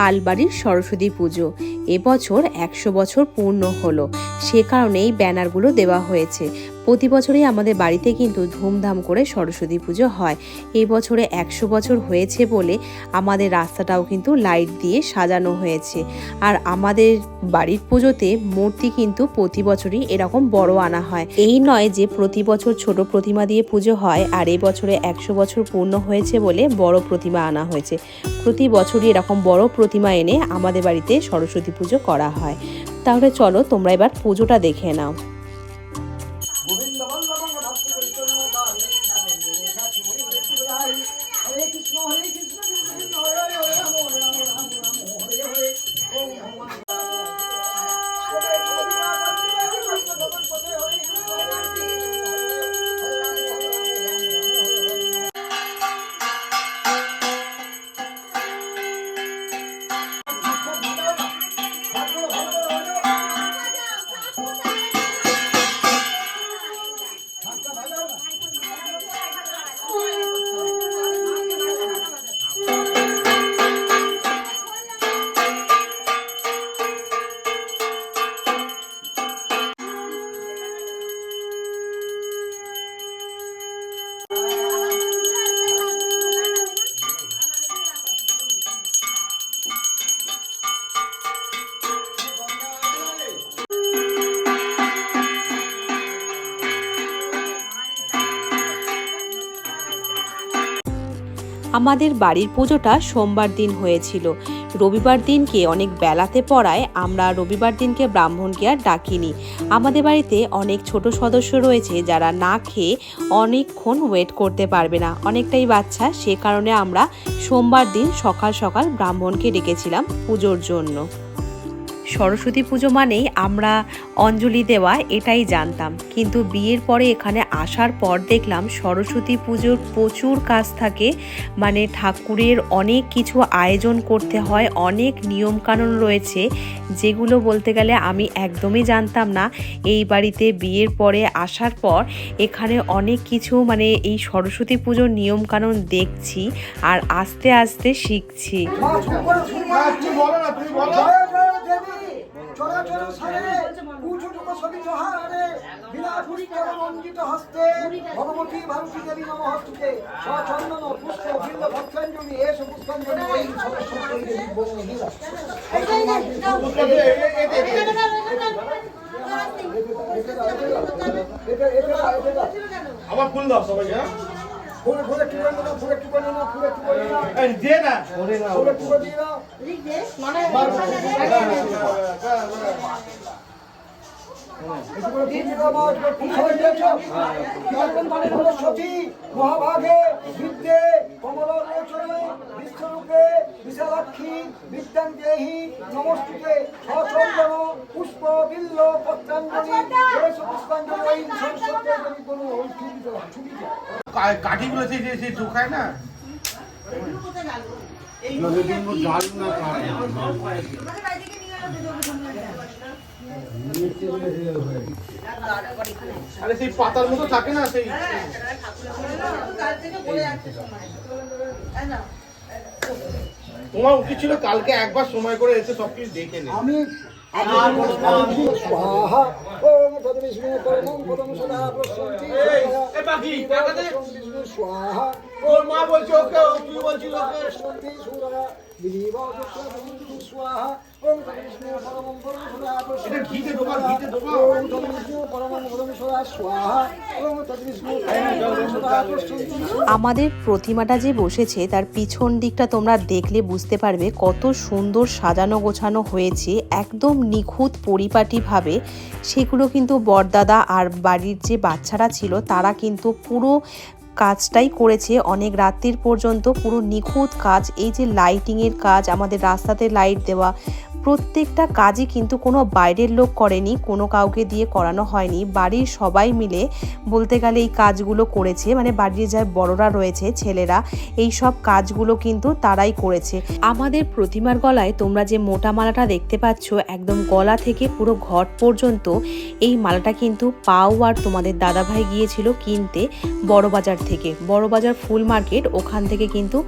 পালবাড়ির সরস্বতী পুজো। এবছর একশো বছর পূর্ণ হলো। সে কারণেই ব্যানারগুলো দেওয়া হয়েছে। প্রতি বছরই আমাদের বাড়িতে কিন্তু ধুমধাম করে সরস্বতী পুজো হয়। এই বছরে একশো বছর হয়েছে বলে আমাদের রাস্তাটাও কিন্তু লাইট দিয়ে সাজানো হয়েছে। আর আমাদের বাড়ির পুজোতে মূর্তি কিন্তু প্রতি বছরই এরকম বড় আনা হয়। এই নয় যে প্রতি বছর ছোট প্রতিমা দিয়ে পুজো হয়, আর এই বছরে একশো বছর পূর্ণ হয়েছে বলে বড় প্রতিমা আনা হয়েছে। প্রতি বছরই এরকম বড় প্রতিমা এনে আমাদের বাড়িতে সরস্বতী পুজো করা হয়। তাহলে চলো তোমরা এবার পুজোটা দেখে নাও। আমাদের বাড়ির পুজোটা সোমবার দিন হয়েছিল। রবিবার দিনকে অনেক বেলাতে পড়ায় আমরা রবিবার দিনকে ব্রাহ্মণকে আর ডাকিনি। আমাদের বাড়িতে অনেক ছোট সদস্য রয়েছে যারা না খেয়ে অনেকক্ষণ ওয়েট করতে পারবে না। অনেকটাই বাচ্চা, সে কারণে আমরা সোমবার দিন সকাল সকাল ব্রাহ্মণকে ডেকেছিলাম পুজোর জন্য। সরস্বতী পুজো মানেই আমরা অঞ্জলি দেওয়া এটাই জানতাম। কিন্তু বিয়ের পরে এখানে আসার পর দেখলাম সরস্বতী পুজোর প্রচুর কাজ থাকে। মানে ঠাকুরের অনেক কিছু আয়োজন করতে হয় অনেক নিয়মকানুন রয়েছে যেগুলো বলতে গেলে আমি একদমই জানতাম না। এই বাড়িতে বিয়ের পরে আসার পর এখানে অনেক কিছু মানে এই সরস্বতী পুজোর নিয়মকানুন দেখছি আর আস্তে আস্তে শিখছি। চরাচর সারে পুজুটুক সবি জহারে বিলাসুরি কর মঞ্জিত হস্তে ভগবতী ভারতী দেবী নম হস্তুতে সচন্দন পুষ্প বিল্ল ভক্তাঞ্জলি এস পুষ্পাঞ্জলি এটা আবার ফুল দাও সবাই হ্যাঁ? ফুলে ফুলে কি করে না ফুলে কি করে না ফুলে কি করে না এই দে। না ওরে না ফুলে কি করে দিও সরস্বতী মহাভাগে বিদ্যে কমলোচনে বিশ্বরূপে বিশালাক্ষী বিদ্যাঙ্গেহি নমস্তুতে সচন্দন পুষ্প বিল্ল পত্রাঞ্জলি পুষ্পাঞ্জলি কাঠিগুলো সেই শুকায় না আরে সেই পাতার মতো থাকে না সেই তোমার উচিত ছিল কালকে একবার সময় করে এসে সবকিছু দেখে নে। আমি স্বাহা। আমাদের প্রতিমাটা যে বসেছে, তার পিছন দিকটা তোমরা দেখলে বুঝতে পারবে কত সুন্দর সাজানো গোছানো হয়েছে, একদম নিখুঁত পরিপাটিভাবে। সেগুলো কিন্তু বরদাদা আর বাড়ির যে বাচ্চারা ছিল, তারা কিন্তু পুরো কাজটাই করেছে। অনেক রাত্রির পর্যন্ত পুরো নিখুঁত কাজ। এই যে লাইটিংয়ের কাজ, আমাদের রাস্তাতে লাইট দেওয়া প্রত্যেকটা কাজই কিন্তু কোনো বাইরের লোক করেনি, কোনো কাউকে দিয়ে করানো হয়নি। বাড়ির সবাই মিলে বলতে গেলে এই কাজগুলো করেছে মানে বাড়ির যা বড়রা রয়েছে, ছেলেরা, এই সব কাজগুলো কিন্তু তারাই করেছে। আমাদের প্রতিমার গলায় তোমরা যে মোটা মালাটা দেখতে পাচ্ছ, একদম গলা থেকে পুরো ঘট পর্যন্ত এই মালাটা কিন্তু পাও আর তোমাদের দাদাভাই গিয়েছিল কিনতে বড়বাজার থেকে। বড়বাজার ফুল মার্কেট, ওখান থেকে কিন্তু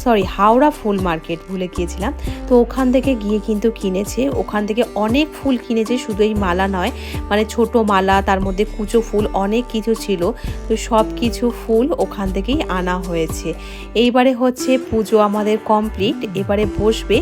সরি হাওড়া ফুল মার্কেট ভুলে গিয়েছিলাম। তো ওখান থেকে গিয়ে কিন্তু কিনেছে। ওখান থেকে অনেক ফুল কিনেছে, শুধু এই মালা নয় মানে ছোট মালা, তার মধ্যে কুচো ফুল, অনেক কিছু ছিল। তো সব কিছু ফুল ওখান থেকেই আনা হয়েছে। এইবারে হচ্ছে পুজো আমাদের কমপ্লিট এবারে বসবে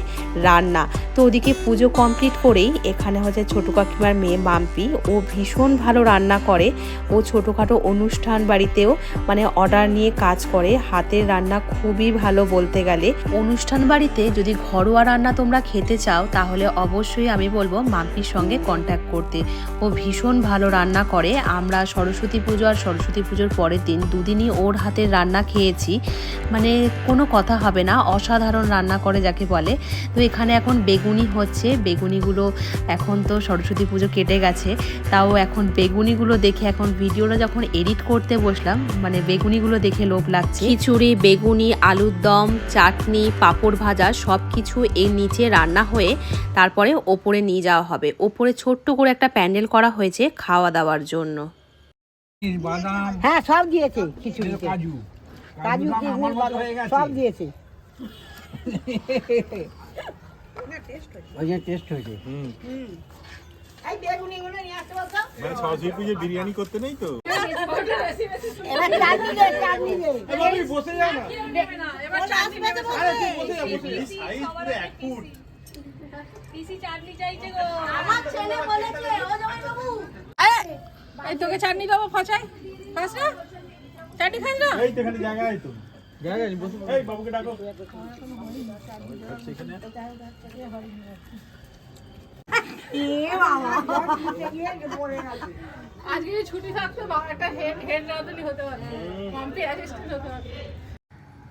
রান্না। তো ওদিকে পুজো কমপ্লিট করেই এখানে হচ্ছে ছোটো কাকিমার মেয়ে মাম্পি, ও ভীষণ ভালো রান্না করে। ও ছোটোখাটো অনুষ্ঠান বাড়িতেও মানে অর্ডার নিয়ে কাজ করে। হাতের রান্না খুবই ভালো বলতে গেলে। অনুষ্ঠান বাড়িতে যদি ঘরোয়া রান্না তোমরা খেতে চাও, তাহলে অবশ্যই আমি বলব মাম্পির সঙ্গে কন্ট্যাক্ট করতে। ও ভীষণ ভালো রান্না করে। আমরা সরস্বতী পুজো আর সরস্বতী পুজোর পরের দিন দুদিনই ওর হাতের রান্না খেয়েছি। মানে কোনো কথা হবে না, অসাধারণ রান্না করে যাকে বলে। তো এখানে এখন বেগুনি হচ্ছে। বেগুনিগুলো এখন তো সরস্বতী পুজো কেটে গেছে। তাও এখন বেগুনিগুলো দেখে এখন ভিডিওটা যখন এডিট করতে বসলাম মানে বেগুনিগুলো দেখে লোভ লাগছে। খিচুড়ি, বেগুনি, আলুর দম, চাটনি, পাঁপড় ভাজা সব কিছু এর নিচে রান্না হয়ে তারপরে ওপরে নিয়ে যাওয়া হবে। ওপরে ছোট্ট করে একটা প্যান্ডেল করা হয়েছে খাওয়া দাওয়ার জন্য। হ্যাঁ সব দিয়েছে খিচুড়িতে কাজু। কাজু সব দিয়েছে। টেস্ট হয়েছে। মানে বিরিয়ানি করতে নেই তো? বসে না। এই তোকে চাটনি দেবো ফচাই খাস না চাটনি খাস না? এই তো এখানে জায়গা আছে তো। জায়গা আছে বসে এই বাবুকে ডাকো। আজকে ছুটি থাকতো বা একটা হেড হেড রাঁধুনি হতে পারে পম্পি অ্যাসিস্ট্যান্ট হতে পারে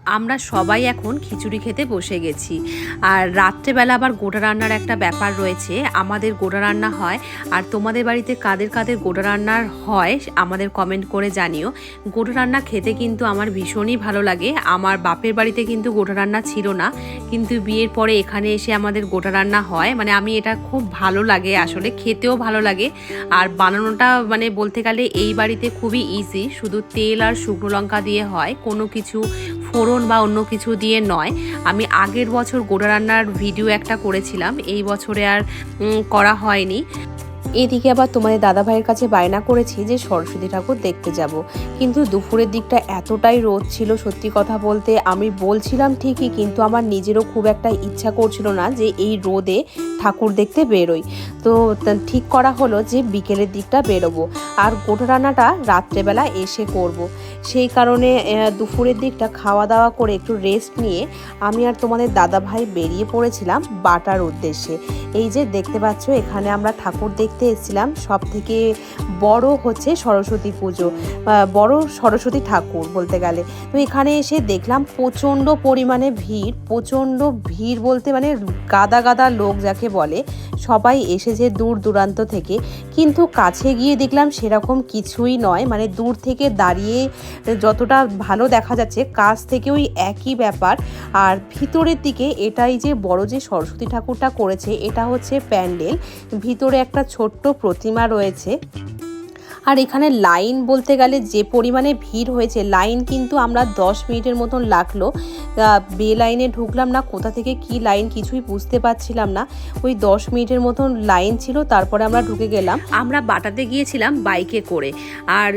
আমরা সবাই এখন খিচুড়ি খেতে বসে গেছি। আর রাত্রেবেলা আবার গোটা রান্নার একটা ব্যাপার রয়েছে। আমাদের গোটা রান্না হয় আর তোমাদের বাড়িতে কাদের কাদের গোটা রান্নার হয় আমাদের কমেন্ট করে জানিও। গোটা রান্না খেতে কিন্তু আমার ভীষণই ভালো লাগে। আমার বাপের বাড়িতে কিন্তু গোটা রান্না ছিল না। কিন্তু বিয়ের পরে এখানে এসে আমাদের গোটা রান্না হয়। মানে আমি এটা খুব ভালো লাগে আসলে, খেতেও ভালো লাগে। আর বানানোটা মানে বলতে গেলে এই বাড়িতে খুবই ইজি শুধু তেল আর শুকনো লঙ্কা দিয়ে হয়। কোনো কিছু ফোড়ন বা অন্য কিছু দিয়ে নয়। আমি আগের বছর গোটা রান্নার ভিডিও একটা করেছিলাম। এই বছরে আর করা হয়নি। এদিকে আবার তোমাদের দাদা ভাইয়ের কাছে বায়না করেছি যে সরস্বতী ঠাকুর দেখতে যাব। কিন্তু দুপুরের দিকটা এতটাই রোদ ছিল সত্যি কথা বলতে, আমি বলছিলাম ঠিকই, কিন্তু আমার নিজেরও খুব একটা ইচ্ছা করছিল না যে এই রোদে ঠাকুর দেখতে বেরোই। তো ঠিক করা হলো যে বিকেলের দিকটা বেরোবো। আর গোটা রান্নাটা রাত্রেবেলা এসে করব। সেই কারণে দুপুরের দিকটা খাওয়া দাওয়া করে একটু রেস্ট নিয়ে আমি আর তোমাদের দাদা ভাই বেরিয়ে পড়েছিলাম বাটার উদ্দেশ্যে। এই যে দেখতে পাচ্ছ, এখানে আমরা ঠাকুর দেখতে এসেছিলাম সব থেকে বড় হচ্ছে সরস্বতী পুজো বড় সরস্বতী ঠাকুর বলতে গেলে। তো এখানে এসে দেখলাম প্রচণ্ড পরিমাণে ভিড়, প্রচণ্ড ভিড় বলতে মানে গাদা গাদা লোক যাকে বলে, সবাই এসেছে দূর দূরান্ত থেকে। কিন্তু কাছে গিয়ে দেখলাম সেরকম কিছুই নয় মানে দূর থেকে দাঁড়িয়ে যতটা ভালো দেখা যাচ্ছে, কাছ থেকে ওই একই ব্যাপার। আর ভিতরের দিকে এটাই যে বড় যে সরস্বতী ঠাকুরটা করেছে, এটা হচ্ছে প্যান্ডেল। ভিতরে একটা ছোট্ট প্রতিমা রয়েছে। আর এখানে লাইন বলতে গেলে যে পরিমাণে ভিড় হয়েছে, লাইন কিন্তু আমরা দশ মিনিটের মতন লাগল। বে লাইনে ঢুকলাম না, কোথা থেকে কি লাইন কিছুই বুঝতে পারছিলাম না। ওই দশ মিনিটের মতন লাইন ছিল, তারপরে আমরা ঢুকে গেলাম। আমরা বাটাতে গিয়েছিলাম বাইকে করে। আর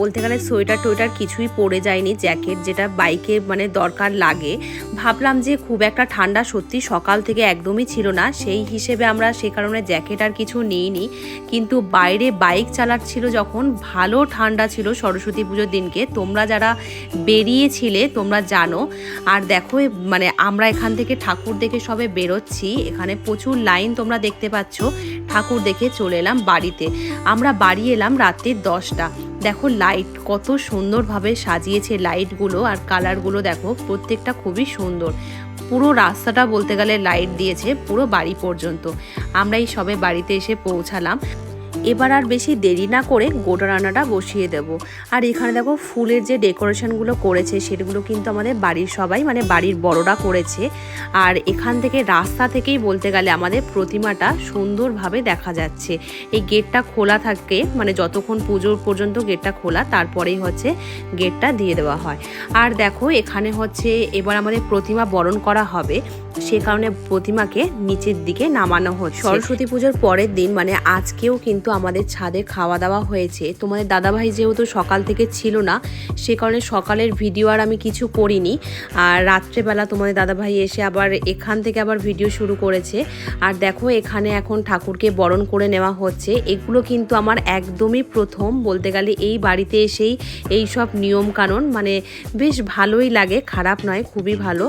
বলতে গেলে সোয়েটার টোয়েটার কিছুই পরে যায়নি, জ্যাকেট যেটা বাইকে মানে দরকার লাগে। ভাবলাম যে খুব একটা ঠান্ডা সত্যি সকাল থেকে একদমই ছিল না, সেই হিসেবে আমরা সে কারণে জ্যাকেট আর কিছু নিইনি। কিন্তু বাইরে বাইক চালাচ্ছিল যখন ভালো ঠান্ডা ছিল সরস্বতী পুজোর দিনকে। তোমরা যারা বেরিয়েছিলে, তোমরা জানো। আর দেখো মানে আমরা এখান থেকে ঠাকুর দেখে সবে বেরোচ্ছি। এখানে প্রচুর লাইন তোমরা দেখতে পাচ্ছ। ঠাকুর দেখে চলে এলাম বাড়িতে। আমরা বাড়ি এলাম রাত্রির দশটা। দেখো লাইট কত সুন্দরভাবে সাজিয়েছে লাইটগুলো আর কালারগুলো দেখো, প্রত্যেকটা খুবই সুন্দর। পুরো রাস্তাটা বলতে গেলে লাইট দিয়েছে পুরো বাড়ি পর্যন্ত। আমরা এই সবে বাড়িতে এসে পৌঁছালাম। এবার আর বেশি দেরি না করে গোটা রান্নাটা বসিয়ে দেব। আর এখানে দেখো ফুলের যে ডেকোরেশনগুলো করেছে, সেগুলো কিন্তু আমাদের বাড়ির সবাই মানে বাড়ির বড়রা করেছে। আর এখান থেকে রাস্তা থেকেই বলতে গেলে আমাদের প্রতিমাটা সুন্দরভাবে দেখা যাচ্ছে। এই গেটটা খোলা থাকে মানে যতক্ষণ পুজোর পর্যন্ত গেটটা খোলা, তারপরেই হচ্ছে গেটটা দিয়ে দেওয়া হয়। আর দেখো এখানে হচ্ছে এবার আমাদের প্রতিমা বরণ করা হবে। সে কারণে প্রতিমাকে নিচের দিকে নামানো হচ্ছে। সরস্বতী পুজোর পরের দিন মানে আজকেও কিন্তু আমাদের ছাদে খাওয়া দাওয়া হয়েছে। তোমাদের দাদাভাই যেহেতু সকাল থেকে ছিল না, সে কারণে সকালের ভিডিও আর আমি কিছু করিনি। আর রাত্রেবেলা তোমাদের দাদাভাই এসে আবার এখান থেকে আবার ভিডিও শুরু করেছে। আর দেখো, এখানে এখন ঠাকুরকে বরণ করে নেওয়া হচ্ছে। এগুলো কিন্তু আমার একদমই প্রথম। বলতে গেলে এই বাড়িতে এসেই এই সব নিয়মকানুন মানে বেশ ভালোই লাগে। খারাপ নয়, খুবই ভালো।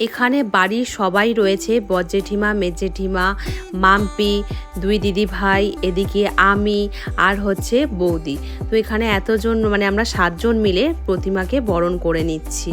এখানে বাড়ির সবাই রয়েছে, বজ্জেঠিমা, মেজেঠিমা, মাম্পি, দুই দিদি ভাই এদিকে আমি আর হচ্ছে বৌদি। তো এখানে এতজন মানে আমরা সাতজন মিলে প্রতিমাকে বরণ করে নিচ্ছি।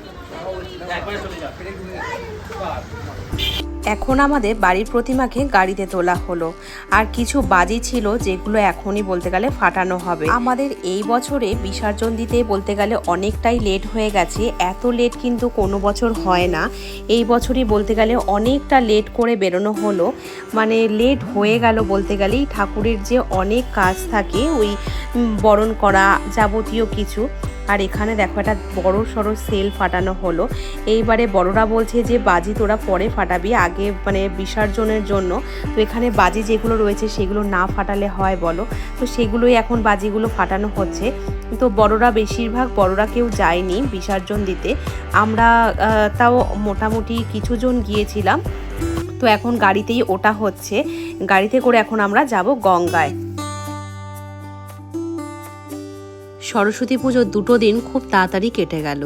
এখন আমাদের বাড়ির প্রতিমাকে গাড়িতে তোলা হলো। আর কিছু বাজি ছিল যেগুলো এখনই বলতে গেলে ফাটানো হবে। আমাদের এই বছরে বিসর্জন দিতে বলতে গেলে অনেকটাই লেট হয়ে গেছে। এত লেট কিন্তু কোনো বছর হয় না। এই বছরই বলতে গেলে অনেকটা লেট করে বেরোনো হলো। মানে লেট হয়ে গেল বলতে গেলেই ঠাকুরের যে অনেক কাজ থাকে, ওই বরণ করা যাবতীয় কিছু। আর এখানে দেখো একটা বড় সড়ো সেল ফাটানো হলো। এইবারে বড়রা বলছে যে, বাজি তোরা পরে ফাটাবি, আগে মানে বিসর্জনের জন্য। তো এখানে বাজি যেগুলো রয়েছে, সেগুলো না ফাটালে হয় বলো। তো সেগুলোই এখন বাজিগুলো ফাটানো হচ্ছে। তো বড়রা, বেশিরভাগ বড়রা কেউ যায়নি বিসর্জন দিতে। আমরা তাও মোটামুটি কিছুজন গিয়েছিলাম। তো এখন গাড়িতেই ওটা হচ্ছে। গাড়িতে করে এখন আমরা যাব গঙ্গায়। সরস্বতী পুজোর দুটো দিন খুব তাড়াতাড়ি কেটে গেল।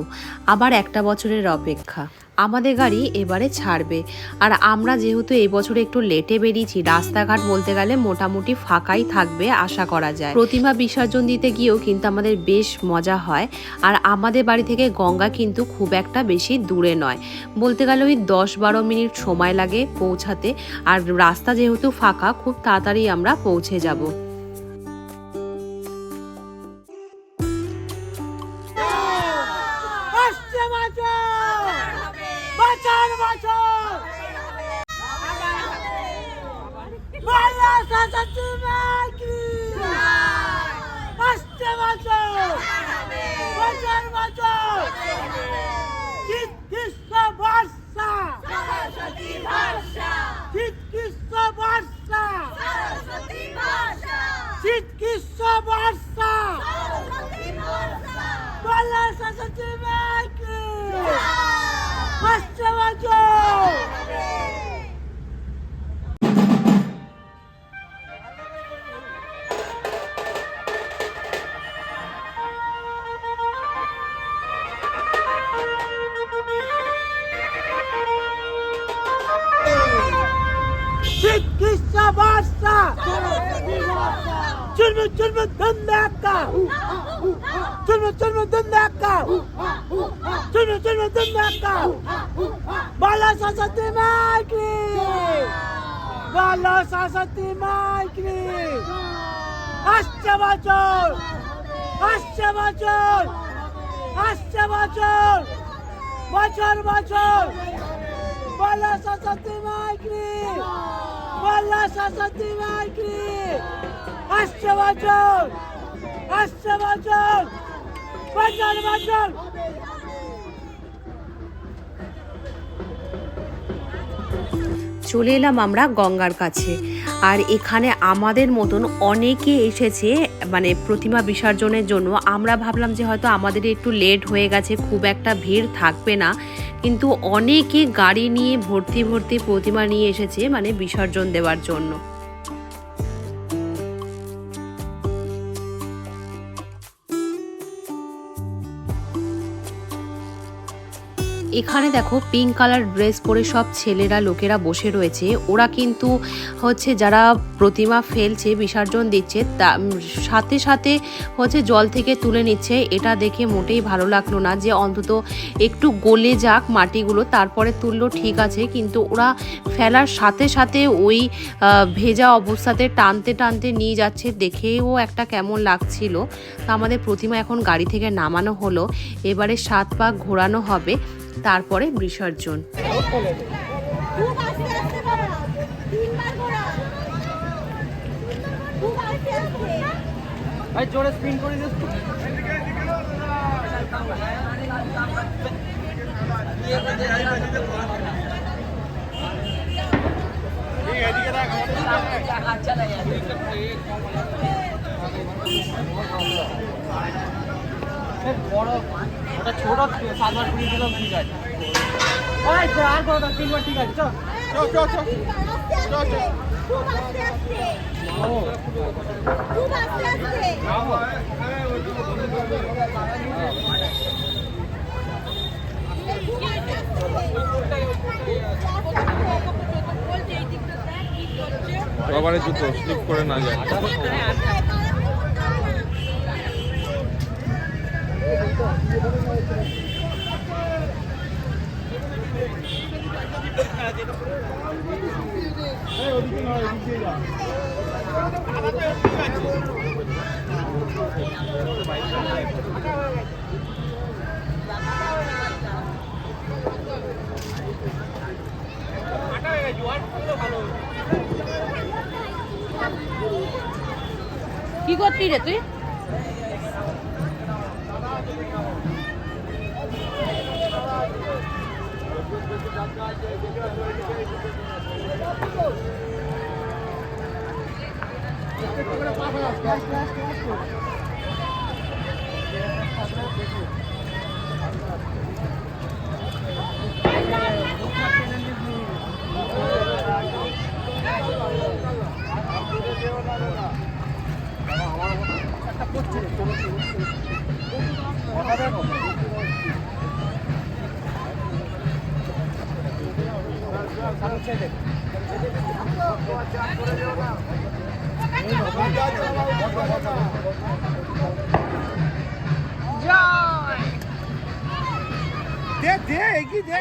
আবার একটা বছরের অপেক্ষা। আমাদের গাড়ি এবারে ছাড়বে। আর আমরা যেহেতু এই একটু লেটে বেরিয়েছি, রাস্তাঘাট বলতে গেলে মোটামুটি ফাঁকাই থাকবে আশা করা যায়। প্রতিমা বিসর্জন দিতে গিয়েও কিন্তু আমাদের বেশ মজা হয়। আর আমাদের বাড়ি থেকে গঙ্গা কিন্তু খুব একটা বেশি দূরে নয়। বলতে গেলে ওই দশ বারো মিনিট সময় লাগে পৌঁছাতে। আর রাস্তা যেহেতু ফাঁকা, খুব তাড়াতাড়ি আমরা পৌঁছে যাব। বালা শাসতি মাইক্রি বালা শাসতি মাইক্রি আসছে বছর আসছে বছর আসছে বছর বছর বছর বালা শাসতি মাইক্রি বালা শাসতি মাইক্রি আসছে বছর আসছে বছর বছর বছর চলে এলাম আমরা গঙ্গার কাছে। আর এখানে আমাদের মতন অনেকে এসেছে মানে প্রতিমা বিসর্জনের জন্য। আমরা ভাবলাম যে হয়তো আমাদের একটু লেট হয়ে গেছে, খুব একটা ভিড় থাকবে না। কিন্তু অনেকে গাড়ি নিয়ে ভর্তি ভর্তি প্রতিমা নিয়ে এসেছে মানে বিসর্জন দেওয়ার জন্য। এখানে দেখো পিঙ্ক কালার ড্রেস পরে সব ছেলেরা, লোকেরা বসে রয়েছে। ওরা কিন্তু হচ্ছে যারা প্রতিমা ফেলছে, বিসর্জন দিচ্ছে, তা সাথে সাথে হচ্ছে জল থেকে তুলে নিচ্ছে। এটা দেখে মোটেই ভালো লাগল না যে অন্তত একটু গলে যাক মাটিগুলো, তারপরে তুললো ঠিক আছে। কিন্তু ওরা ফেলার সাথে সাথে ওই ভেজা অবস্থাতে টানতে টানতে নিয়ে যাচ্ছে। দেখেও একটা কেমন লাগছিল। তা আমাদের প্রতিমা এখন গাড়ি থেকে নামানো হলো। এবারে সাত পাক ঘোরানো হবে। তারপরে বিসর্জন। খুব আস্তে আস্তে বাবা তিনবার ঘোরা খুব আস্তে আস্তে। ভাই জোরে স্পিন করে সে বড় ওটা ছোট সাতবার কুড়ি দিলাম ঠিক আছে। ওই তো আর কত তিনবার ঠিক আছে চল। চল চল চল। আস্তে আস্তে খুব আস্তে আস্তে খুব আস্তে আস্তে। খুব আস্তে আস্তে। রবারের জুতো স্লিপ করে না যায়। কি করছিস রে তুই? দে দে কি দে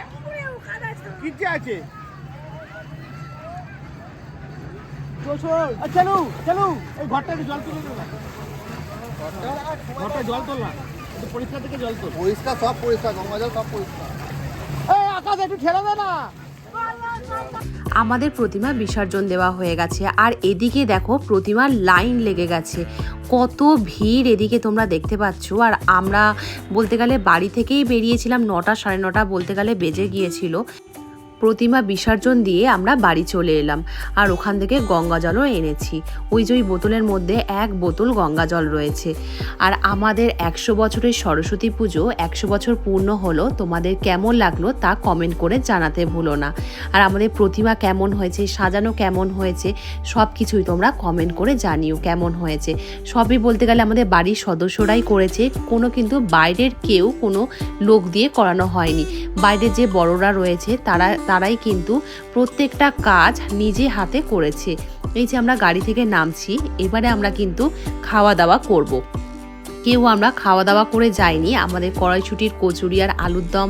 কি আছে? চল চল। এই ঘরটা জল তুলে ঘরটা জল তোলা একটু পরিষ্কার থেকে জল তোল। পরিষ্কার সব পরিষ্কার গঙ্গা জল সব পরিষ্কার। এই আকাশ একটু ঠেলা দে না। আমাদের প্রতিমা বিসর্জন দেওয়া হয়ে গেছে। আর এদিকে দেখো প্রতিমার লাইন লেগে গেছে। কত ভিড় এদিকে তোমরা দেখতে পাচ্ছ। আর আমরা বলতে গেলে বাড়ি থেকেই বেরিয়েছিলাম, নটা সাড়ে নটা বলতে গেলে বেজে গিয়েছিল। প্রতিমা বিসর্জন দিয়ে আমরা বাড়ি চলে এলাম। আর ওখান থেকে গঙ্গা জলও এনেছি। ওই যে ওই বোতলের মধ্যে এক বোতল গঙ্গা জল রয়েছে। আর আমাদের একশো বছরের সরস্বতী পুজো একশো বছর পূর্ণ হলো, তোমাদের কেমন লাগল তা কমেন্ট করে জানাতে ভুলো না। আর আমাদের প্রতিমা কেমন হয়েছে, সাজানো কেমন হয়েছে সব কিছুই তোমরা কমেন্ট করে জানিও কেমন হয়েছে। সবই বলতে গেলে আমাদের বাড়ির সদস্যরাই করেছে, কোনো কিন্তু বাইরের কেউ কোনো লোক দিয়ে করানো হয়নি। বাইরের যে বড়রা রয়েছে, তারা তারাই কিন্তু প্রত্যেকটা কাজ নিজে হাতে করেছে। এই যে আমরা গাড়ি থেকে নামছি, এবারে আমরা কিন্তু খাওয়া দাওয়া করব। কেউ আমরা খাওয়া দাওয়া করে যাইনি, আমাদের কড়াইছুটির কচুরি আর আলুর দম,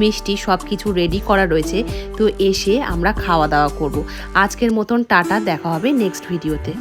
মিষ্টি সব কিছু রেডি করা রয়েছে, তো এসে আমরা খাওয়া দাওয়া করব। আজকের মতন টাটা, দেখা হবে নেক্সট ভিডিওতে